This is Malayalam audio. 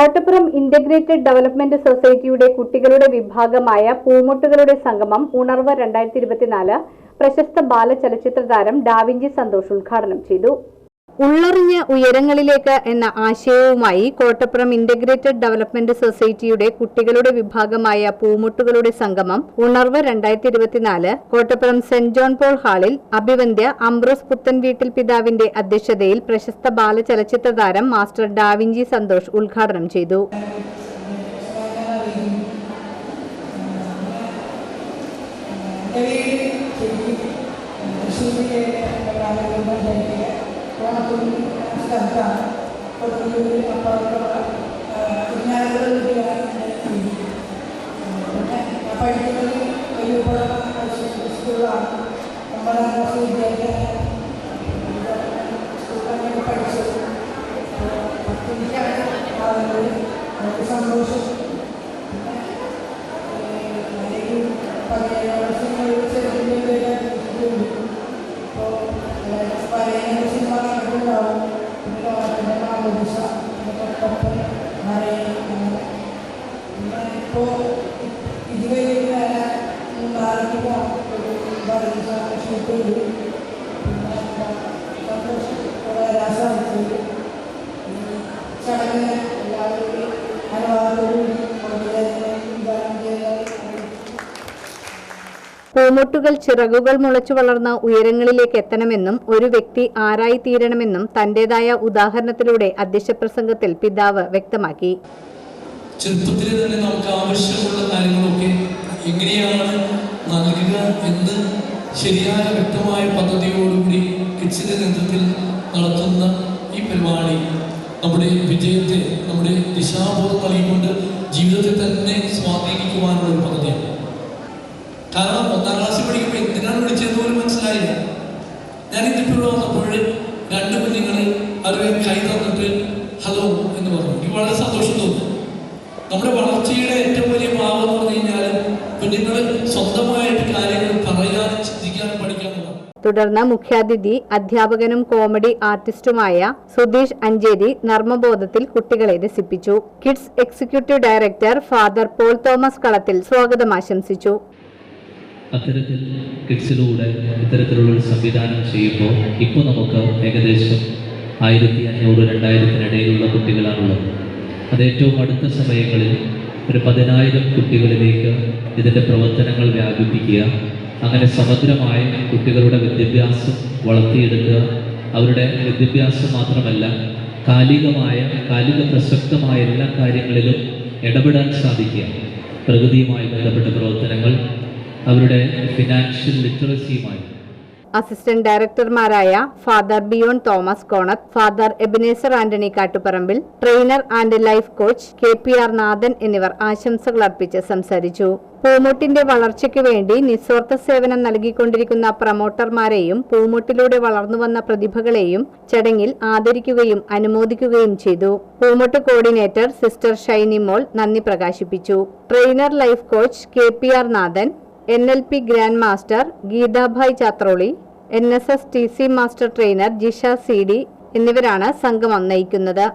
കോട്ടപ്പുറം ഇന്റഗ്രേറ്റഡ് ഡെവലപ്മെന്റ് സൊസൈറ്റിയുടെ കുട്ടികളുടെ വിഭാഗമായ പൂമുട്ടുകളുടെ സംഗമം ഉണർവ് രണ്ടായിരത്തി ഇരുപത്തിനാല് പ്രശസ്ത ബാലചലച്ചിത്ര താരം ഡാവിഞ്ചി സന്തോഷ് ഉദ്ഘാടനം ചെയ്തു. ഉള്ളറിഞ്ഞ് ഉയരങ്ങളിലേക്ക് എന്ന ആശയവുമായി കോട്ടപ്പുറം ഇന്റഗ്രേറ്റഡ് ഡെവലപ്മെന്റ് സൊസൈറ്റിയുടെ കുട്ടികളുടെ വിഭാഗമായ പൂമുട്ടുകളുടെ സംഗമം ഉണർവ് രണ്ടായിരത്തി ഇരുപത്തിനാല് കോട്ടപ്പുറം സെന്റ് ജോൺ പോൾ ഹാളിൽ അഭിവന്ദ്യ അംബ്രോസ് പുത്തൻ വീട്ടിൽ പിതാവിന്റെ അധ്യക്ഷതയിൽ പ്രശസ്ത ബാലചലച്ചിത്ര താരം മാസ്റ്റർ ഡാവിഞ്ചി സന്തോഷ് ഉദ്ഘാടനം ചെയ്തു. ഓണക്കുടി സ്ഥലത്താണ് കൊടുങ്ങല്ലൂർ അപ്പുറത്തുള്ള കുഞ്ഞാറുകൾ പിന്നെ പഠിക്കുന്നത് ഒരു സ്കൂളാണ് ഒമ്പതാം ക്ലാസ് വിദ്യാഭ്യാസം സ്കൂളിലൊക്കെ പഠിച്ചത് പത്തിരിക്കാണ് സന്തോഷം മാമോദിസ തൊട്ടപ്പം മറയും അങ്ങനെ പിന്നെ ഇപ്പോൾ ഇത് കഴിഞ്ഞ് വരെ മൂന്നാറിന് പോകാം ഒരു പറയുന്ന ഷൂട്ട് ചെയ്തു പിന്നെ സന്തോഷം വരാൻ സാധിച്ചത് ഈ പൂമുട്ടുകൾ ചിറകുകൾ മുളച്ചു വളർന്ന ഉയരങ്ങളിലേക്ക് എത്തണമെന്നും ഒരു വ്യക്തി ആരായി തീരണമെന്നും തന്റേതായ ഉദാഹരണത്തിലൂടെ അധ്യക്ഷപ്രസംഗത്തിൽ പിതാവ് വ്യക്തമാക്കി. ചെറുപ്പത്തിൽ തന്നെ നമുക്ക് ആവശ്യമുള്ള കാര്യങ്ങളൊക്കെ എങ്ങനെയാണ് നൽകുക എന്ന് ശരിയായ വ്യക്തമായ പദ്ധതിയോടുകൂടി കിഡ്സിന്റെ നേതൃത്വത്തിൽ നടത്തുന്ന ഈ പരിപാടി നമ്മുടെ വിജയത്തെ നമ്മുടെ ദിശാബോധം നൽകിക്കൊണ്ട് ജീവിതത്തെ തന്നെ സ്വാധീനിക്കുവാനുള്ള ഞാൻ ഇതിപ്പോൾ വന്നപ്പോൾ രണ്ട് കുഞ്ഞുങ്ങൾ അവരെ കൈ തന്നിട്ട് ഹലോ എന്ന് പറഞ്ഞു. എനിക്ക് വളരെ സന്തോഷം തോന്നുന്നു. നമ്മുടെ വളർച്ചയുടെ ഏറ്റവും വലിയ ഭാവം എന്ന് പറഞ്ഞു കഴിഞ്ഞാൽ കുഞ്ഞുങ്ങൾ സ്വന്തമായിട്ട് കാര്യങ്ങൾ പറയാൻ ചിന്തിക്കാൻ പഠിക്കാൻ തുടർന്ന് മുഖ്യാതിഥി അധ്യാപകനും കോമഡി ആർട്ടിസ്റ്റുമായ സുധീഷ് അഞ്ചേരി നർമ്മബോധത്തിൽ കുട്ടികളെ രസിപ്പിച്ചു. Kids executive director father Paul Thomas Kalathil സ്വാഗതം ആശംസിച്ചു. അത്തരത്തിൽ കിഡ്സിലൂടെ ഇത്തരത്തിലുള്ള ഒരു സംവിധാനം ചെയ്യുമ്പോൾ ഇപ്പോൾ നമുക്ക് ഏകദേശം ആയിരത്തി അഞ്ഞൂറ് രണ്ടായിരത്തിനിടയിലുള്ള കുട്ടികളാണുള്ളത്. അത് ഏറ്റവും അടുത്ത സമയങ്ങളിൽ ഒരു പതിനായിരം കുട്ടികളിലേക്ക് ഇതിന്റെ പ്രവർത്തനങ്ങൾ വ്യാപിപ്പിക്കുക അങ്ങനെ സമഗ്രമായി കുട്ടികളുടെ വിദ്യാഭ്യാസം വളർത്തിയെടുക്കുക. അവരുടെ വിദ്യാഭ്യാസം മാത്രമല്ല കാലികമായ കാലിക പ്രസക്തമായ എല്ലാ കാര്യങ്ങളിലും ഇടപെടാൻ സാധിക്കുക. പ്രകൃതിയുമായി ബന്ധപ്പെട്ട പ്രവർത്തനങ്ങൾ അവരുടെ ഫിനാൻഷ്യൽ ലിറ്ററസിയുമായി assistant ഡയറക്ടർമാരായ father Biyon Thomas Konath father Ebenezer Antony Kattuparambil trainer and life coach K P R Nathan എന്നിവർ ആശംസകൾ അർപ്പിച്ച് സംസാരിച്ചു. പൂമുട്ടിന്റെ വളർച്ചയ്ക്ക് വേണ്ടി നിസ്വാർത്ഥ സേവനം നൽകിക്കൊണ്ടിരിക്കുന്ന പ്രമോട്ടർമാരെയും പൂമുട്ടിലൂടെ വളർന്നുവന്ന പ്രതിഭകളെയും ചടങ്ങിൽ ആദരിക്കുകയും അനുമോദിക്കുകയും ചെയ്തു. Poomuttu coordinator sister Shiny Mol നന്ദി പ്രകാശിപ്പിച്ചു. Trainer life coach K P R Nathan N L P grand master Geethabhai Chathroli N S S T C master trainer Jisha C D എന്നിവരാണ് സംഘം നയിക്കുന്നത്